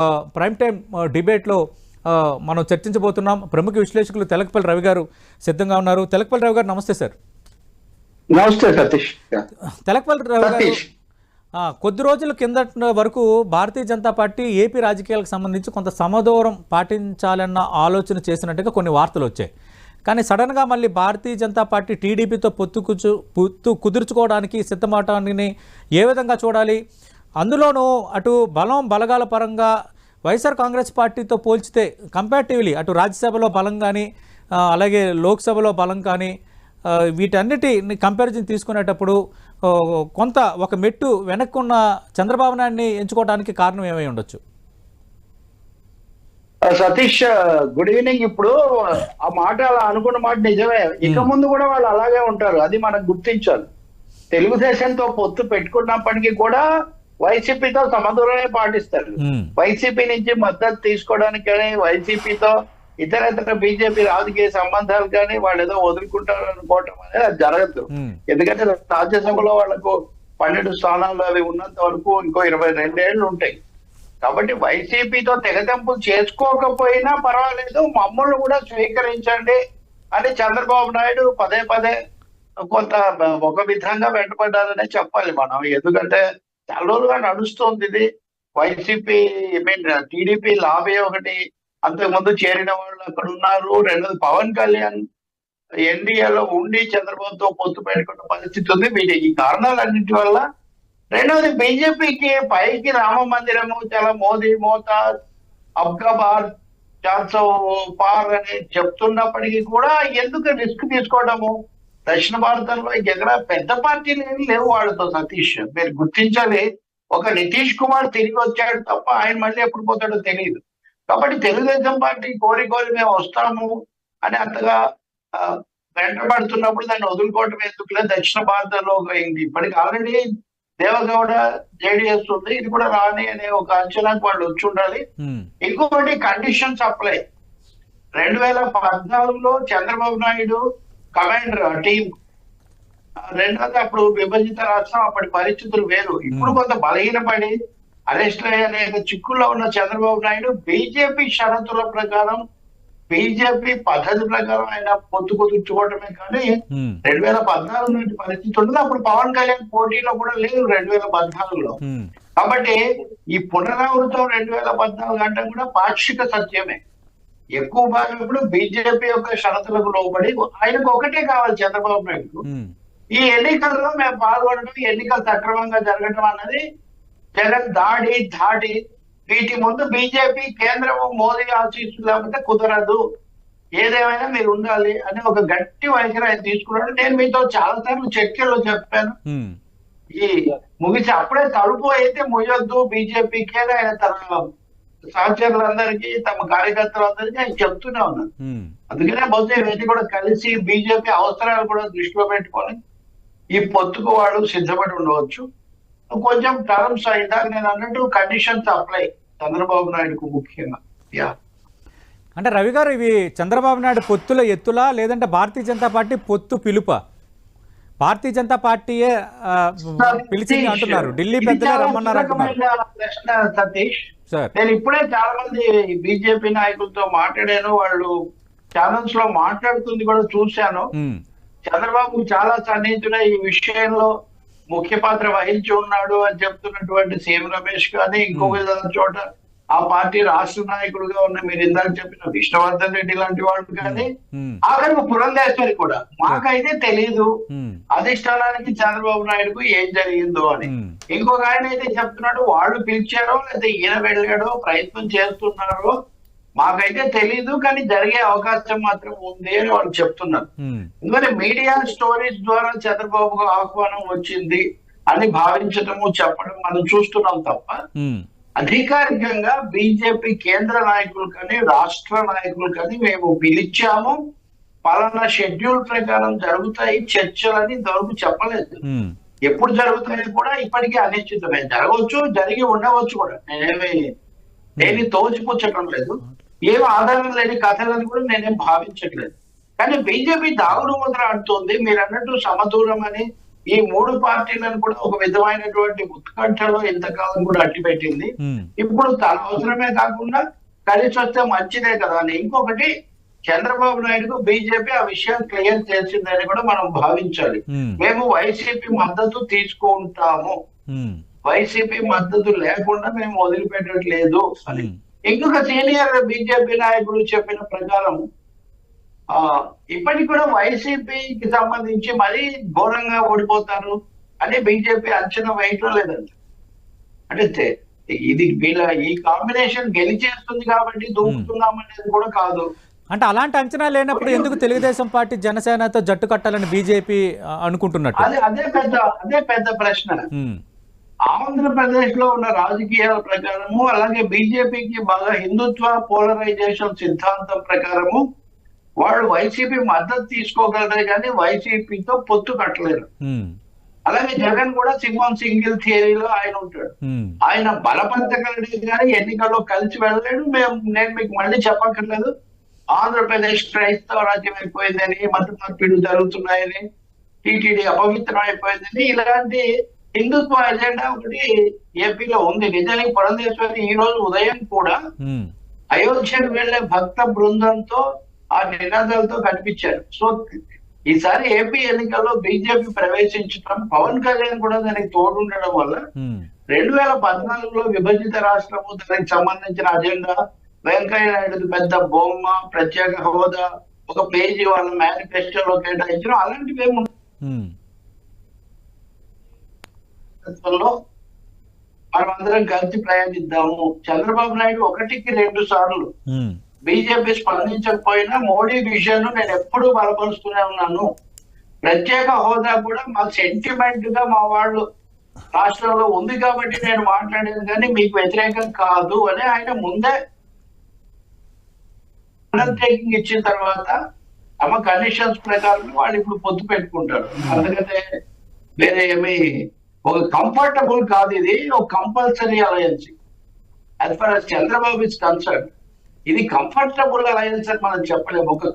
Prime time డిబేట్లో మనం చర్చించబోతున్నాం. ప్రముఖ విశ్లేషకులు తెలకపల్లి రవి గారు సిద్ధంగా ఉన్నారు. తెలకపల్లి రవి గారు నమస్తే సార్. నమస్తే సతీష్. తెలకపల్లి రవి గారు కొద్ది రోజుల కిందట వరకు భారతీయ జనతా పార్టీ ఏపీ రాజకీయాలకు సంబంధించి కొంత సమదూరం పాటించాలన్న ఆలోచన చేసినట్టుగా కొన్ని వార్తలు వచ్చాయి. కానీ సడన్గా మళ్ళీ భారతీయ జనతా పార్టీ టీడీపీతో పొత్తు కుచు పొత్తు కుదుర్చుకోవడానికి సిద్ధమవటాన్ని ఏ విధంగా చూడాలి? అందులోనూ అటు బలం బలగాల పరంగా వైఎస్ఆర్ కాంగ్రెస్ పార్టీతో పోల్చితే కంపారిటివ్లీ అటు రాజ్యసభలో బలం కానీ అలాగే లోక్సభలో బలం కానీ వీటన్నిటి కంపారిజన్ తీసుకునేటప్పుడు కొంత ఒక మెట్టు వెనక్కున్న చంద్రబాబు నాయుడిని ఎంచుకోవడానికి కారణం ఏమై ఉండొచ్చు? Satish good evening. ఇప్పుడు ఆ మాట అలా అనుకున్న మాట నిజమే. ఇక ముందు కూడా వాళ్ళు అలాగే ఉంటారు. అది మనం గుర్తించాలి. తెలుగుదేశంతో పొత్తు పెట్టుకున్నప్పటికీ కూడా వైసీపీతో సమదూరమే పాటిస్తారు. వైసీపీ నుంచి మద్దతు తీసుకోవడానికి కానీ వైసీపీతో ఇతర ఇతర బీజేపీ రాజకీయ సంబంధాలు కానీ వాళ్ళు ఏదో వదులుకుంటారు అనుకోవటం అనేది అది జరగదు. ఎందుకంటే రాజ్యసభలో వాళ్ళకు పన్నెండు స్థానాలు అవి ఉన్నంత వరకు ఇంకో ఇరవై రెండేళ్ళు ఉంటాయి కాబట్టి వైసీపీతో తెగతెంపులు చేసుకోకపోయినా పర్వాలేదు మమ్మల్ని కూడా స్వీకరించండి అని చంద్రబాబు నాయుడు పదే పదే కొంత ఒక విధంగా వెంటపడ్డారనే చెప్పాలి మనం ఎందుకంటే చాలా రోజులుగా నడుస్తుంది ఇది. YCP I mean TDP lobby ఒకటి. అంతకుముందు చేరిన వాళ్ళు అక్కడ ఉన్నారు. రెండోది పవన్ కళ్యాణ్ ఎన్డీఏలో ఉండి చంద్రబాబుతో పొత్తు పెట్టుకున్న పరిస్థితి ఉంది. వీటి ఈ కారణాలన్నింటి వల్ల రెండవది బీజేపీకి పైకి రామ మందిరము చాలా మోదీ మోతా అబ్కా చార్సో పార్ అని చెప్తున్నప్పటికీ కూడా ఎందుకు రిస్క్ తీసుకోవడము? దక్షిణ భారతంలో ఎక్కడ పెద్ద పార్టీలు ఏమి లేవు వాళ్ళతో సతీష్. మీరు గుర్తించాలి ఒక నితీష్ కుమార్ తిరిగి వచ్చాడు తప్ప ఆయన మళ్ళీ ఎప్పుడు పోతాడో తెలియదు కాబట్టి తెలుగుదేశం పార్టీ కోరి కోరి మేము వస్తాము అని అంతగా వెంటబడుతున్నప్పుడు దాన్ని వదులుకోవటం ఎందుకులే? దక్షిణ భారతంలో ఇప్పటికి ఆల్రెడీ దేవగౌడ జేడిఎస్ ఉంది. ఇది కూడా రాని అనే ఒక అంచనాకు వాళ్ళు వచ్చి ఉండాలి. ఇంకొకటి కండిషన్స్ అప్లై రెండు వేల పద్నాలుగులో చంద్రబాబు నాయుడు కమాండర్ టీం రెండోది అప్పుడు విభజిత రాష్ట్రం అప్పటి పరిస్థితులు వేరు. ఇప్పుడు కొంత బలహీనపడి అరెస్ట్ అయ్యే చిక్కుల్లో ఉన్న చంద్రబాబు నాయుడు బీజేపీ షరతుల ప్రకారం బీజేపీ పద్ధతి ప్రకారం ఆయన పొత్తు కుదుర్చుకోవటమే కానీ మ్మ్. రెండు వేల పద్నాలుగు నుండి పరిస్థితి ఉండదు అప్పుడు పవన్ కళ్యాణ్ పోటీలో కూడా లేదు రెండు వేల పద్నాలుగులో. మ్మ్. కాబట్టి ఈ పునరావృతం రెండు వేల పద్నాలుగు అంటే కూడా పాక్షిక సత్యమే. ఎక్కువ భాగం ఇప్పుడు బీజేపీ యొక్క షరతులకు లోబడి ఆయనకు ఒకటే కావాలి చంద్రబాబు నాయుడు. ఈ ఎన్నికల్లో మేము పాల్గొనడం ఎన్నికలు సక్రమంగా జరగడం అన్నది జగన్ దాడి దాడి వీటి ముందు బీజేపీ కేంద్రం మోదీ ఆశీస్సు లేకపోతే కుదరదు. ఏదేమైనా మీరు ఉండాలి అని ఒక గట్టి వైఖరి ఆయన తీసుకున్నాడు. నేను మీతో చాలా సార్లు చర్చల్లో చెప్పాను. ఈ ముగిసి అప్పుడే తలుపు అయితే ముయ్యొద్దు. బీజేపీకి ఆయన తన సహచరులందరికీ తమ కార్యకర్తలందరికీ ఆయన చెప్తూనే ఉన్నారు. అందుకనే బహుశా ఇవన్నీ కూడా కలిసి బీజేపీ అవసరాలు కూడా దృష్టిలో పెట్టుకొని ఈ పొత్తుకు వాళ్ళు సిద్ధపడి ఉండవచ్చు. కొంచెం టర్మ్స్ ఇందాక నేను అన్నట్టు కండిషన్స్ అప్లై చంద్రబాబు నాయుడుకు ముఖ్యంగా. యా అంటే రవి గారు ఇవి చంద్రబాబు నాయుడు పొత్తుల ఎత్తులా? లేదంటే భారతీయ జనతా పార్టీ పొత్తు పిలుప? భారతీయ జనతా పార్టీయే పిలిచింది అంటున్నారు. ఢిల్లీ పెద్దలే రమ్మన్నారు అంటున్నారు. సతీష్. నేను ఇప్పుడే చాలా మంది బీజేపీ నాయకులతో మాట్లాడాను. వాళ్ళు ఛానల్స్లో మాట్లాడుతుంది కూడా చూశాను. చంద్రబాబు చాలా సన్నిహితుడే ఈ విషయంలో ముఖ్య పాత్ర వహించి ఉన్నాడు అని చెప్తున్నటువంటి సీఎం రమేష్ కానీ ఇంకొక చోట ఆ పార్టీ రాష్ట్ర నాయకులుగా ఉన్న మీరు ఇందాక చెప్పిన విష్ణువర్ధన్ రెడ్డి లాంటి వాళ్ళు కానీ మ్మ్. ఆఖరికి పురంధేశ్వరి కూడా మాకైతే తెలియదు మ్మ్. అధిష్టానానికి చంద్రబాబు నాయుడుకు ఏం జరిగిందో అని. ఇంకొక ఆయన అయితే చెప్తున్నాడు వాళ్ళు పిలిచారో లేదా ఈయన వెళ్ళాడో ప్రయత్నం చేస్తున్నారో మాకైతే తెలీదు కానీ జరిగే అవకాశం మాత్రం ఉంది అని వాళ్ళు చెప్తున్నారు. ఎందుకంటే మీడియా స్టోరీస్ ద్వారా చంద్రబాబుకు ఆహ్వానం వచ్చింది అని భావించటము చెప్పడం మనం చూస్తున్నాం తప్ప. అధికారికంగా బీజేపీ కేంద్ర నాయకులు కానీ రాష్ట్ర నాయకులు కానీ మేము పిలిచాము. పలానా షెడ్యూల్ ప్రకారం జరుగుతాయి చర్చలని ఇంతవరకు చెప్పలేదు. ఎప్పుడు జరుగుతాయో కూడా ఇప్పటికీ అనిశ్చితమే. జరగవచ్చు జరిగి ఉండవచ్చు కూడా. నేనేమి దేని తోచిపుచ్చటం లేదు. ఏం ఆధారం లేని కథలని కూడా నేనేం భావించట్లేదు. కానీ బీజేపీ దాగుడు ముద్ర ఆడుతుంది. మీరు అన్నట్టు సమదూరం అని ఈ మూడు పార్టీలను కూడా ఒక విధమైనటువంటి ఉత్కంఠలో ఇంతకాలం కూడా అట్టిపెట్టింది ఇప్పుడు తన అవసరమే కాకుండా కలిసి వస్తే మంచిదే కదా అని. ఇంకొకటి చంద్రబాబు నాయుడుకు బీజేపీ ఆ విషయం క్లియర్ చేసిందని కూడా మనం భావించాలి. మేము వైసీపీ మద్దతు తీసుకుంటాము. వైసీపీ మద్దతు లేకుండా మేము వదిలిపెట్టట్లేదు అని. ఇంకొక సీనియర్ బీజేపీ నాయకుడు చెప్పిన ప్రకారం ఇప్పటికి కూడా వైసీపీకి సంబంధించి మరీ ఘోరంగా ఓడిపోతారు అని బీజేపీ అంచనా వేయటం లేదంట. అంటే ఇది వీళ్ళ ఈ కాంబినేషన్ గెలిచేస్తుంది కాబట్టి దూకుతున్నాం అనేది కూడా కాదు. అంటే అలాంటి అంచనా లేనప్పుడు ఎందుకు తెలుగుదేశం పార్టీ జనసేనతో జట్టు కట్టాలని బీజేపీ అనుకుంటున్నట్టు? అదే అదే పెద్ద అదే పెద్ద ప్రశ్న. ఆంధ్రప్రదేశ్లో ఉన్న రాజకీయాల ప్రకారము అలాగే బీజేపీకి బాగా హిందుత్వ పోలరైజేషన్ సిద్ధాంతం ప్రకారము వాళ్ళు వైసీపీ మద్దతు తీసుకోగలరే కానీ వైసీపీతో పొత్తు కట్టలేరు అలాగే జగన్ కూడా సింహం సింగిల్ థియరీలో ఆయన ఉంటాడు. ఆయన బలపంచగలడు కానీ ఎన్నికల్లో కలిసి వెళ్ళలేడు. మేము నేను మీకు మళ్ళీ చెప్పక్కర్లేదు. ఆంధ్రప్రదేశ్ క్రైస్తవ రాజ్యం అయిపోయిందని మత మార్పిడి జరుగుతున్నాయని టీటీడీ అపవిత్రం అయిపోయిందని ఇలాంటి హిందుత్వ ఎజెండా ఒకటి ఏపీలో ఉంది. నిజానికి పురంధేశ్వరి ఈ రోజు ఉదయం కూడా అయోధ్యకు వెళ్ళే భక్త బృందంతో ఆ నినాదాలతో కనిపించారు. సో ఈసారి ఏపీ ఎన్నికల్లో బీజేపీ ప్రవేశించడం పవన్ కళ్యాణ్ కూడా దానికి తోడుండడం వల్ల రెండు వేల పద్నాలుగులో విభజిత రాష్ట్రము దానికి సంబంధించిన అజెండా వెంకయ్య నాయుడు పెద్ద బొమ్మ ప్రత్యేక హోదా ఒక పేజీ వాళ్ళ మేనిఫెస్టోలో కేటాయించడం అలాంటివి ఏమి మనం అందరం కలిసి ప్రయాణిద్దాము చంద్రబాబు నాయుడు ఒకటికి రెండు సార్లు బీజేపీ స్పందించకపోయినా మోడీ విజయను నేను ఎప్పుడూ బలపరుస్తూనే ఉన్నాను. ప్రత్యేక హోదా కూడా మా సెంటిమెంట్గా మా వాళ్ళు రాష్ట్రంలో ఉంది కాబట్టి నేను మాట్లాడేది కానీ మీకు వ్యతిరేకం కాదు అని ఆయన ముందే అండర్టేకింగ్ ఇచ్చిన తర్వాత తమ కండిషన్స్ ప్రకారం వాళ్ళు ఇప్పుడు పొత్తు పెట్టుకుంటారు. అందుకనే వేరే ఏమి ఒక కంఫర్టబుల్ కాదు ఇది ఒక compulsory alliance as far as Chandrababu is concern ఇది కంఫర్టబుల్ అలయన్స్ అని మనం చెప్పలేము. ఒక